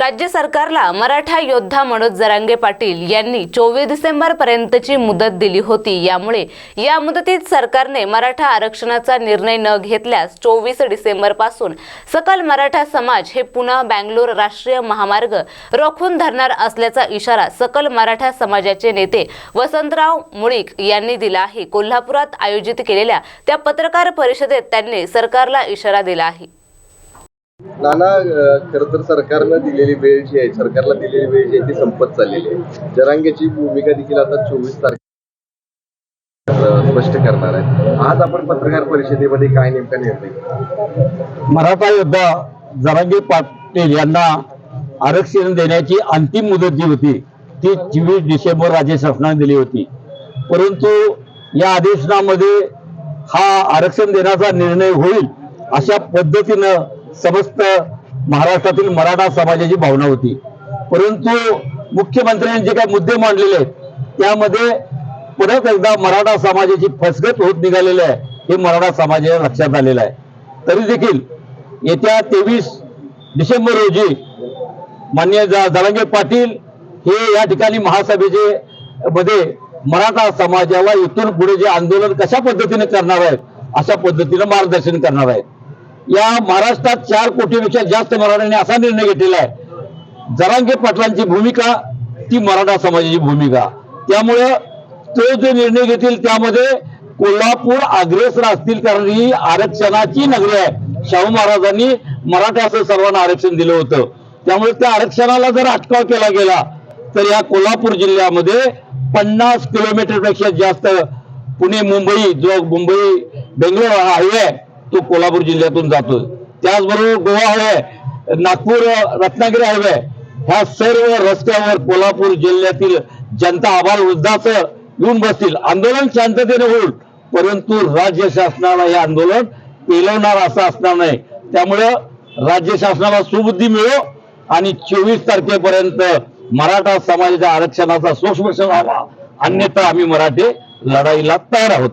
राज्य सरकारला मराठा योद्धा मनोज जरांगे पाटील यांनी चोवीस डिसेंबर पर्यंतची मुदत दिली होती. यामुळे या मुदतीत सरकारने मराठा आरक्षणाचा निर्णय न घेतल्यास चोवीस डिसेंबरपासून सकल मराठा समाज हे पुन्हा बँगलोर राष्ट्रीय महामार्ग रोखून धरणार असल्याचा इशारा सकल मराठा समाजाचे नेते वसंतराव मुळीक यांनी दिला आहे. कोल्हापुरात आयोजित केलेल्या त्या पत्रकार परिषदेत त्यांनी सरकारला इशारा दिला आहे. नाना खर तर सरकारनं दिलेली वेळ जी आहे सरकारला दिलेली वेळ जी आहे ती संपत चाललेली आहे. जरांगेची भूमिका देखील आता चोवीस तारखे स्पष्ट करणार आहे आज आपण पत्रकार परिषदेमध्ये काय नेमका निर्णय मराठा योद्धा जरांगे पाटील यांना आरक्षण देण्याची अंतिम मुदत जी होती ती चोवीस डिसेंबर राज्य शासनाने दिली होती. परंतु या अधिवेशनामध्ये हा आरक्षण देण्याचा निर्णय होईल अशा पद्धतीनं समस्त महाराष्ट्रातील मराठा समाजाची भावना होती. परंतु मुख्यमंत्र्यांनी जे काही मुद्दे मांडलेले आहेत त्यामध्ये परत एकदा मराठा समाजाची फसगत होत निघालेली आहे हे मराठा समाजाच्या लक्षात आलेलं आहे. तरी देखील येत्या तेवीस डिसेंबर रोजी मान्य जरांगे पाटील हे या ठिकाणी महासभेचे मध्ये मराठा समाजाला इथून पुढे जे आंदोलन कशा पद्धतीने करणार आहेत अशा पद्धतीने मार्गदर्शन करणार आहेत. या महाराष्ट्रात चार कोटीपेक्षा जास्त मराठ्यांनी असा निर्णय घेतलेला आहे. जरांगे पाटलांची भूमिका ती मराठा समाजाची भूमिका. त्यामुळं तो जो निर्णय घेतील त्यामध्ये कोल्हापूर अग्रेसर असतील कारण ही आरक्षणाची नगरी आहे शाहू महाराजांनी मराठ्याचं सर्वांना आरक्षण दिलं होतं. त्यामुळे त्या आरक्षणाला जर अटकाव केला गेला तर या कोल्हापूर जिल्ह्यामध्ये पन्नास किलोमीटरपेक्षा जास्त पुणे मुंबई जो मुंबई बेंगलोर हा हायवे आहे तो कोल्हापूर जिल्ह्यातून जातो त्याचबरोबर गोवा हायवे नागपूर रत्नागिरी हायवे ह्या सर्व रस्त्यावर कोल्हापूर जिल्ह्यातील जनता आभार वृद्धाचं येऊन बसतील. आंदोलन शांततेने होईल परंतु राज्य शासनाला हे आंदोलन पेलवणार असं असणार नाही. त्यामुळं राज्य शासनाला सुबुद्धी मिळो आणि चोवीस तारखेपर्यंत मराठा समाजाच्या आरक्षणाचा सोक्ष व्हावा. अन्यथा आम्ही मराठे लढाईला तयार आहोत.